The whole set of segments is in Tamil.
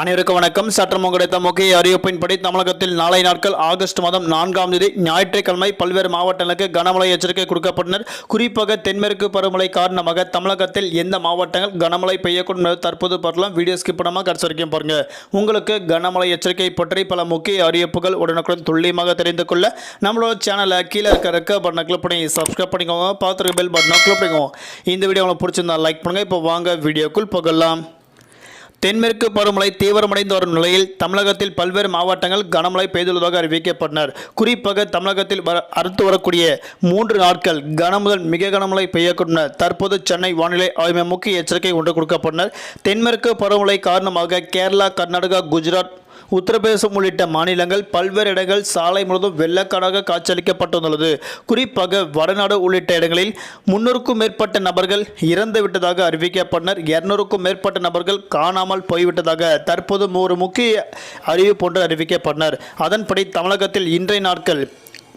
அனைவருக்கும் வணக்கம். சற்றம் கிடைத்த முக்கிய அறிவிப்பின்படி தமிழகத்தில் நாளை நாட்கள் ஆகஸ்ட் மாதம் நான்காம் தேதி ஞாயிற்றுக்கிழமை பல்வேறு மாவட்டங்களுக்கு கனமழை எச்சரிக்கை கொடுக்கப்பட்டனர். குறிப்பாக தென்மேற்கு பருவமழை காரணமாக தமிழகத்தில் எந்த மாவட்டங்கள் கனமழை பெய்யக்கூடும் என்பது தற்போது பார்க்கலாம். வீடியோ ஸ்கிப் பண்ணாமல் கடைசி வரைக்கும் பாருங்க. உங்களுக்கு கனமழை எச்சரிக்கை பற்றி பல முக்கிய அறிவிப்புகள் உடனுக்குடன் துல்லியமாக தெரிந்து கொள்ள நம்மளோட சேனலை கீழே இருக்க ரெக்க பட்டனை கிளிக் பண்ணி சப்ஸ்கிரைப் பண்ணிக்கோங்க. பார்த்துருக்க பெல் பட்டனை கிளிக் பண்ணிக்கோங்க. இந்த வீடியோ உங்களுக்கு பிடிச்சிருந்தா லைக் பண்ணுங்க. இப்போ வாங்க வீடியோக்குள் போகலாம். தென்மேற்கு பருவமழை தீவிரமடைந்து வரும் நிலையில் தமிழகத்தில் பல்வேறு மாவட்டங்கள் கனமழை பெய்துள்ளதாக அறிவிக்கப்பட்டனர். குறிப்பாக தமிழகத்தில் வர அடுத்து வரக்கூடிய மூன்று நாட்கள் கன முதல் மிக கனமழை பெய்யக்கூடும். தற்போது சென்னை வானிலை ஆய்வு முக்கிய எச்சரிக்கை ஒன்று கொடுக்கப்பட்டனர். தென்மேற்கு பருவமழை காரணமாக கேரளா கர்நாடகா குஜராத் உத்தரப்பிரதேசம் உள்ளிட்ட மாநிலங்கள் பல்வேறு இடங்கள் சாலை முழுவதும் வெள்ளக்காடாக காட்சியளிக்கப்பட்டுள்ளது. குறிப்பாக வடநாடு உள்ளிட்ட இடங்களில் முன்னூறுக்கும் மேற்பட்ட நபர்கள் இறந்து விட்டதாக அறிவிக்கப்பட்டனர். இருநூறுக்கும் மேற்பட்ட நபர்கள் காணாமல் போய்விட்டதாக தற்போது ஒரு முக்கிய அறிவிப்பு ஒன்று அறிவிக்கப்பட்டனர். அதன்படி தமிழகத்தில் இன்றைய நாட்கள்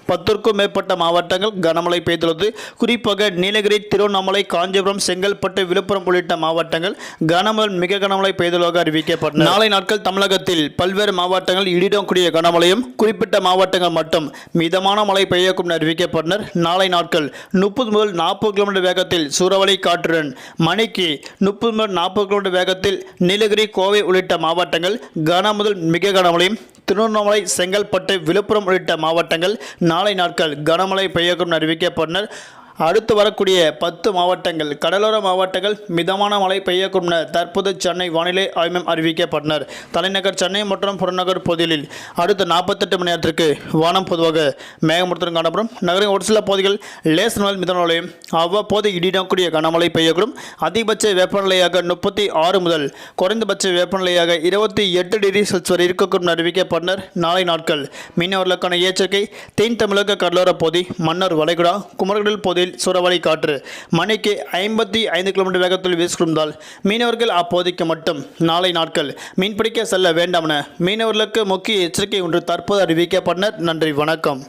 பத்திற்கும் மேற்பட்ட மாவட்டங்கள் கனமழை பெய்துள்ளது. குறிப்பாக நீலகிரி திருவண்ணாமலை காஞ்சிபுரம் செங்கல்பட்டு விழுப்புரம் உள்ளிட்ட மாவட்டங்கள் கனமழை மிக கனமழை பெய்துள்ளதாக அறிவிக்கப்பட்டன. நாளை நாட்கள் தமிழகத்தில் பல்வேறு மாவட்டங்கள் இடிடம் கூடிய கனமழையும் குறிப்பிட்ட மாவட்டங்கள் மட்டும் மிதமான மழை பெய்யக்கும் என அறிவிக்கப்பட்டனர். நாளை நாட்கள் முப்பது முதல் நாற்பது கிலோமீட்டர் வேகத்தில் சூறாவளி காற்றுடன் மணிக்கு முப்பது முதல் நாற்பது கிலோமீட்டர் வேகத்தில் நீலகிரி கோவை உள்ளிட்ட மாவட்டங்கள் கன முதல் மிக கனமழையும் திருவண்ணாமலை செங்கல்பட்டு விழுப்புரம் உள்ளிட்ட மாவட்டங்கள் நாளை நாட்கள் கனமழை பெய்யக்கும் அறிவிக்கப்பட்டனர். அடுத்து வரக்கூடிய பத்து மாவட்டங்கள் கடலோர மாவட்டங்கள் மிதமான மழை பெய்யக்கூடும் என தற்போது சென்னை வானிலை ஆய்வம் அறிவிக்கப்பட்டனர். தலைநகர் சென்னை மற்றும் புறநகர் பகுதிகளில் அடுத்த நாற்பத்தெட்டு மணி நேரத்திற்கு வானம் பொதுவாக மேகமூட்டத்துடன் காணப்படும். நகரின் ஒரு சில பகுதிகள் லேஸ் முதல் மிதமான மழையும் அவ்வப்போது இடிடக்கூடிய கனமழை பெய்யக்கூடும். அதிகபட்ச வெப்பநிலையாக முப்பத்தி ஆறு முதல் குறைந்தபட்ச வெப்பநிலையாக இருபத்தி எட்டு டிகிரி செல்சியஸ் வரை இருக்கக்கூடும் அறிவிக்கப்பட்டனர். நாளை நாட்கள் மீனவர்களுக்கான எச்சரிக்கை தென் தமிழக கடலோர பகுதி மன்னர் வளைகுடா குமரகடல் பகுதியில் சூறாவளி காற்று மணிக்கு ஐம்பத்தி ஐந்து கிலோமீட்டர் வேகத்தில் வீசிக்கொண்டால் மீனவர்கள் அப்போதைக்கு மட்டும் நாளை நாட்கள் மீன்பிடிக்க செல்ல வேண்டாம் என மீனவர்களுக்கு முக்கிய எச்சரிக்கை ஒன்று தற்போது அறிவிக்கப்பட்டனர். நன்றி வணக்கம்.